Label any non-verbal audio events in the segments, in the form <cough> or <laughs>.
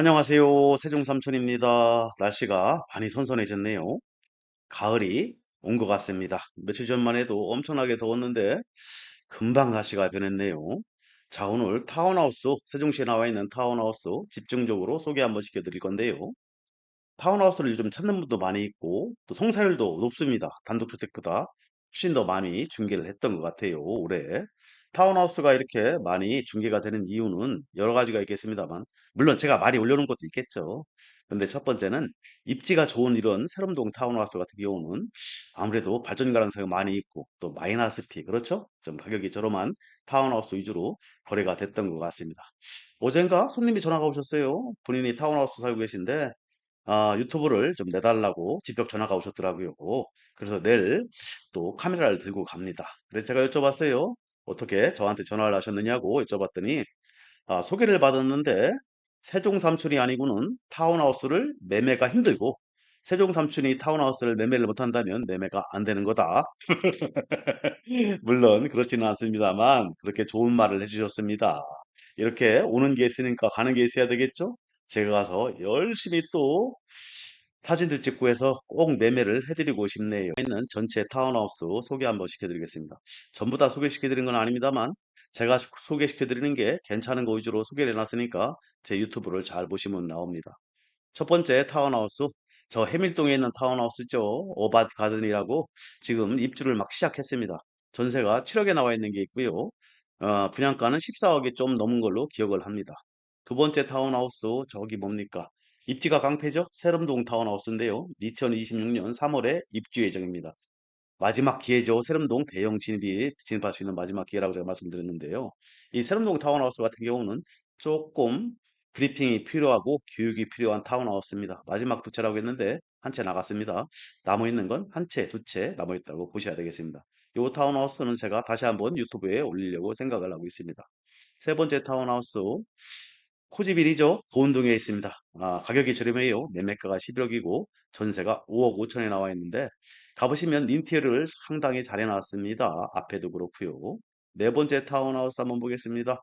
안녕하세요. 세종 삼촌입니다. 날씨가 많이 선선해졌네요. 가을이 온 것 같습니다. 며칠 전만 해도 엄청나게 더웠는데 금방 날씨가 변했네요. 자, 오늘 타운하우스, 세종시에 나와 있는 타운하우스 집중적으로 소개 한번 시켜드릴 건데요. 타운하우스를 요즘 찾는 분도 많이 있고 또 성사율도 높습니다. 단독주택보다 훨씬 더 많이 중개를 했던 것 같아요. 올해 타운하우스가 이렇게 많이 중개가 되는 이유는 여러 가지가 있겠습니다만 물론 제가 많이 올려놓은 것도 있겠죠. 근데 첫 번째는 입지가 좋은 이런 세롬동 타운하우스 같은 경우는 아무래도 발전 가능성이 많이 있고 또 마이너스 피 그렇죠? 좀 가격이 저렴한 타운하우스 위주로 거래가 됐던 것 같습니다. 어젠가 손님이 전화가 오셨어요. 본인이 타운하우스 살고 계신데 아, 유튜브를 좀 내달라고 직접 전화가 오셨더라고요. 그래서 내일 또 카메라를 들고 갑니다. 그래서 제가 여쭤봤어요. 어떻게 저한테 전화를 하셨느냐고 여쭤봤더니 아, 소개를 받았는데 세종 삼촌이 아니고는 타운하우스를 매매가 힘들고 세종 삼촌이 타운하우스를 매매를 못한다면 매매가 안 되는 거다. <laughs> 물론 그렇지는 않습니다만 그렇게 좋은 말을 해주셨습니다. 이렇게 오는 게 있으니까 가는 게 있어야 되겠죠? 제가 가서 열심히 또 사진도 찍고 해서 꼭 매매를 해드리고 싶네요. 있는 전체 타운하우스 소개 한번 시켜드리겠습니다. 전부 다 소개시켜드린 건 아닙니다만 제가 소개시켜드리는 게 괜찮은 거 위주로 소개를 해놨으니까 제 유튜브를 잘 보시면 나옵니다. 첫 번째 타운하우스 저 해밀동에 있는 타운하우스죠. 오밭 가든이라고 지금 입주를 막 시작했습니다. 전세가 7억에 나와 있는 게 있고요. 어, 분양가는 14억이 좀 넘은 걸로 기억을 합니다. 두 번째 타운하우스 저기 뭡니까? 입지가 깡패죠? 세름동 타운하우스인데요. 2026년 3월에 입주 예정입니다. 마지막 기회죠. 세름동 대형 진입이 진입할 수 있는 마지막 기회라고 제가 말씀드렸는데요. 이 세름동 타운하우스 같은 경우는 조금 브리핑이 필요하고 교육이 필요한 타운하우스입니다. 마지막 두 채라고 했는데 한 채 나갔습니다. 남아 있는 건 한 채, 두 채 남아 있다고 보셔야 되겠습니다. 이 타운하우스는 제가 다시 한번 유튜브에 올리려고 생각을 하고 있습니다. 세 번째 타운하우스 코지빌이죠. 고운동에 있습니다. 아, 가격이 저렴해요. 매매가가 11억이고 전세가 5억 5천에 나와 있는데 가보시면 인테리어를 상당히 잘 해놨습니다. 앞에도 그렇고요. 네 번째 타운하우스 한번 보겠습니다.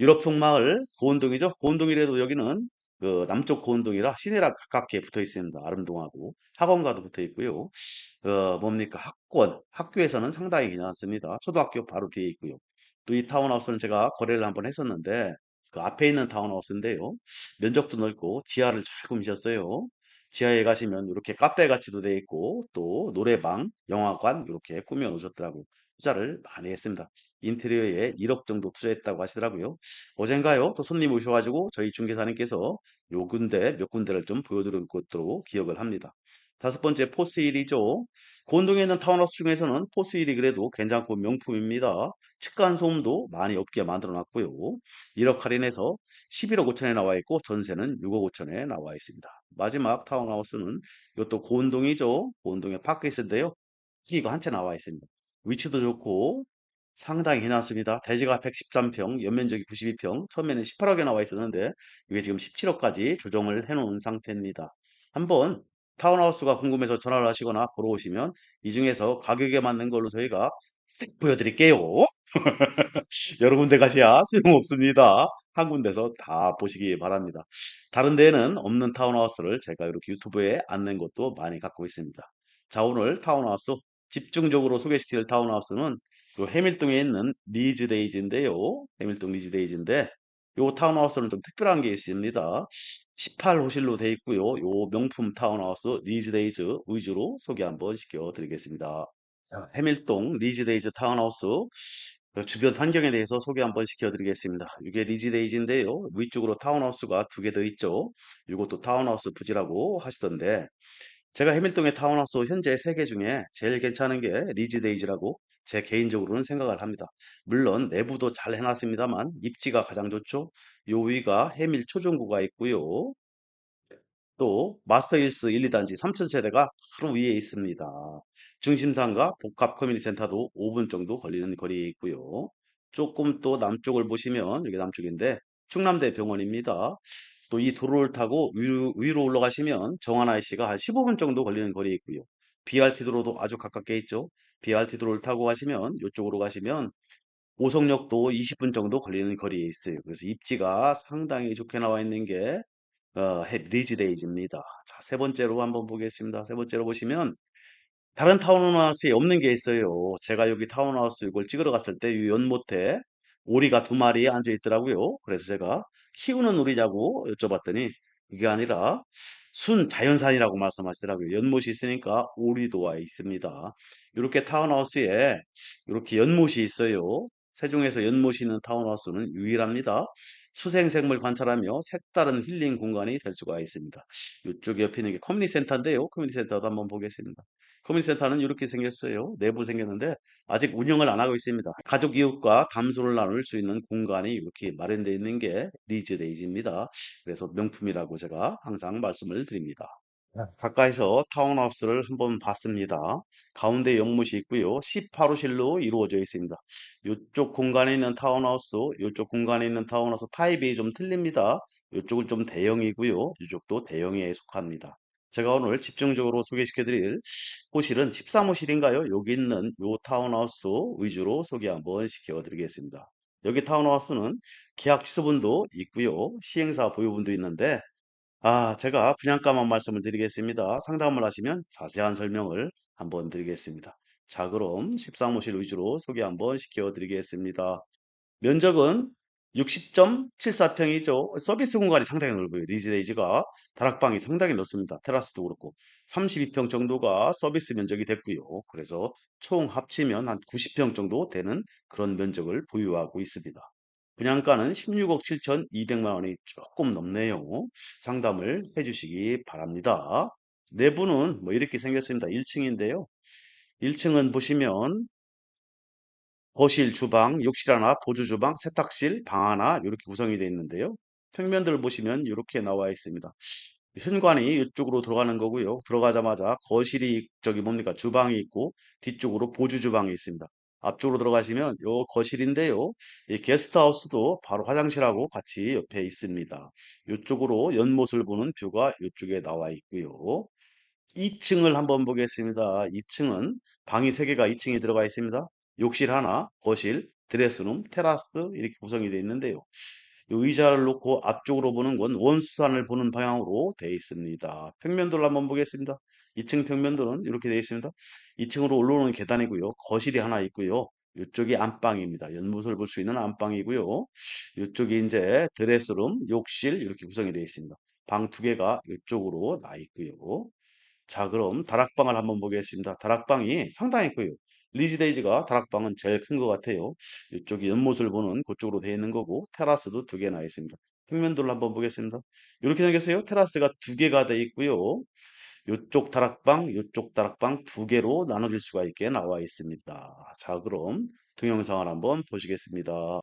유럽풍 마을 고운동이죠. 고운동이라도 여기는 그 남쪽 고운동이라 시내랑 가깝게 붙어 있습니다. 아름동하고 학원과도 붙어 있고요. 어, 뭡니까 학원 학교에서는 상당히 괜찮습니다. 초등학교 바로 뒤에 있고요. 또 이 타운하우스는 제가 거래를 한번 했었는데 그 앞에 있는 타운하우스인데요. 면적도 넓고 지하를 잘 꾸미셨어요. 지하에 가시면 이렇게 카페 같이도 돼 있고 또 노래방, 영화관 이렇게 꾸며 놓으셨더라고요. 투자를 많이 했습니다. 인테리어에 1억 정도 투자했다고 하시더라고요. 어젠가요? 또 손님 오셔가지고 저희 중개사님께서 요 군데 몇 군데를 좀 보여드린 것으로 기억을 합니다. 다섯 번째 포스 1이죠. 곤동에 있는 타운하우스 중에서는 포스 1이 그래도 괜찮고 명품입니다. 층간소음도 많이 없게 만들어 놨고요. 1억 할인해서 11억 5천에 나와 있고 전세는 6억 5천에 나와 있습니다. 마지막 타운하우스는 이것도 고운동이죠. 고운동의 파크이스인데요. 이거 한 채 나와 있습니다. 위치도 좋고 상당히 해놨습니다. 대지가 113평, 연면적이 92평, 처음에는 18억에 나와 있었는데 이게 지금 17억까지 조정을 해놓은 상태입니다. 한번 타운하우스가 궁금해서 전화를 하시거나 보러 오시면 이 중에서 가격에 맞는 걸로 저희가 쓱 보여드릴게요. <laughs> 여러 군데 가셔야 소용없습니다. 한 군데서 다 보시기 바랍니다. 다른 데에는 없는 타운하우스를 제가 이렇게 유튜브에 안낸 것도 많이 갖고 있습니다. 자, 오늘 타운하우스 집중적으로 소개시킬 타운하우스는 요 해밀동에 있는 리즈데이즈인데요. 해밀동 리즈데이즈인데 요 타운하우스는 좀 특별한 게 있습니다. 18호실로 돼 있고요. 요 명품 타운하우스 리즈데이즈 위주로 소개 한번 시켜드리겠습니다. 자, 해밀동 리즈데이즈 타운하우스 그 주변 환경에 대해서 소개 한번 시켜드리겠습니다. 이게 리즈데이즈인데요. 위쪽으로 타운하우스가 두 개 더 있죠. 이것도 타운하우스 부지라고 하시던데 제가 해밀동의 타운하우스 현재 세 개 중에 제일 괜찮은 게 리즈데이즈라고 제 개인적으로는 생각을 합니다. 물론 내부도 잘 해놨습니다만 입지가 가장 좋죠. 요 위가 해밀 초중구가 있고요. 또 마스터힐스 1, 2단지 3천 세대가 바로 위에 있습니다. 중심상가 복합 커뮤니티 센터도 5분 정도 걸리는 거리에 있고요. 조금 또 남쪽을 보시면 여기 남쪽인데 충남대 병원입니다. 또 이 도로를 타고 위로, 위로 올라가시면 IC가 한 15분 정도 걸리는 거리에 있고요. BRT 도로도 아주 가깝게 있죠. BRT 도로를 타고 가시면 이쪽으로 가시면 오송역도 20분 정도 걸리는 거리에 있어요. 그래서 입지가 상당히 좋게 나와 있는 게 어, 해- 리지데이즈입니다. 자, 세 번째로 한번 보겠습니다. 세 번째로 보시면 다른 타운하우스에 없는 게 있어요. 제가 여기 타운하우스 이걸 찍으러 갔을 때 이 연못에 오리가 두 마리 앉아 있더라고요. 그래서 제가 키우는 오리냐고 여쭤봤더니 이게 아니라 순 자연산이라고 말씀하시더라고요. 연못이 있으니까 오리도 와 있습니다. 이렇게 타운하우스에 이렇게 연못이 있어요. 세종에서 연못이 있는 타운하우스는 유일합니다. 수생생물 관찰하며 색다른 힐링 공간이 될 수가 있습니다. 이쪽 옆에 있는 게 커뮤니티 센터인데요. 커뮤니티 센터도 한번 보겠습니다. 커뮤니티 센터는 이렇게 생겼어요. 내부 생겼는데 아직 운영을 안 하고 있습니다. 가족 이웃과 담소를 나눌 수 있는 공간이 이렇게 마련되어 있는 게 리즈데이지입니다. 그래서 명품이라고 제가 항상 말씀을 드립니다. 네. 가까이서 타운하우스를 한번 봤습니다. 가운데 연못이 있고요. 18호실로 이루어져 있습니다. 이쪽 공간에 있는 타운하우스, 이쪽 공간에 있는 타운하우스 타입이 좀 틀립니다. 이쪽은 좀 대형이고요. 이쪽도 대형에 속합니다. 제가 오늘 집중적으로 소개시켜 드릴 호실은 13호실인가요? 여기 있는 요 타운하우스 위주로 소개 한번 시켜 드리겠습니다. 여기 타운하우스는 계약 취소분도 있고요. 시행사 보유분도 있는데 아, 제가 분양가만 말씀을 드리겠습니다. 상담을 하시면 자세한 설명을 한번 드리겠습니다. 자, 그럼 13호실 위주로 소개 한번 시켜 드리겠습니다. 면적은 60.74평이죠. 서비스 공간이 상당히 넓어요. 리즈데이지가 다락방이 상당히 넓습니다. 테라스도 그렇고 32평 정도가 서비스 면적이 됐고요. 그래서 총 합치면 한 90평 정도 되는 그런 면적을 보유하고 있습니다. 분양가는 16억 7,200만 원이 조금 넘네요. 상담을 해주시기 바랍니다. 내부는 뭐 이렇게 생겼습니다. 1층인데요. 1층은 보시면 거실, 주방, 욕실 하나, 보조 주방, 세탁실, 방 하나 이렇게 구성이 되어 있는데요. 평면들을 보시면 이렇게 나와 있습니다. 현관이 이쪽으로 들어가는 거고요. 들어가자마자 거실이 저기 뭡니까 주방이 있고 뒤쪽으로 보조 주방이 있습니다. 앞쪽으로 들어가시면 요 거실인데요. 이 게스트하우스도 바로 화장실하고 같이 옆에 있습니다. 이쪽으로 연못을 보는 뷰가 이쪽에 나와 있고요. 2층을 한번 보겠습니다. 2층은 방이 3개가 2층에 들어가 있습니다. 욕실 하나, 거실, 드레스룸, 테라스 이렇게 구성이 되어 있는데요. 이 의자를 놓고 앞쪽으로 보는 건 원수산을 보는 방향으로 되어 있습니다. 평면도를 한번 보겠습니다. 2층 평면도는 이렇게 되어 있습니다. 2층으로 올라오는 계단이고요. 거실이 하나 있고요. 이쪽이 안방입니다. 연못을 볼 수 있는 안방이고요. 이쪽이 이제 드레스룸, 욕실 이렇게 구성이 되어 있습니다. 방 두 개가 이쪽으로 나 있고요. 자, 그럼 다락방을 한번 보겠습니다. 다락방이 상당히 커요. 리지데이지가 다락방은 제일 큰 것 같아요. 이쪽이 연못을 보는 그쪽으로 되어 있는 거고 테라스도 두 개나 있습니다. 평면도를 한번 보겠습니다. 이렇게 생겼어요. 테라스가 두 개가 되어 있고요. 이쪽 다락방, 이쪽 다락방 두 개로 나눠질 수가 있게 나와 있습니다. 자, 그럼 동영상을 한번 보시겠습니다.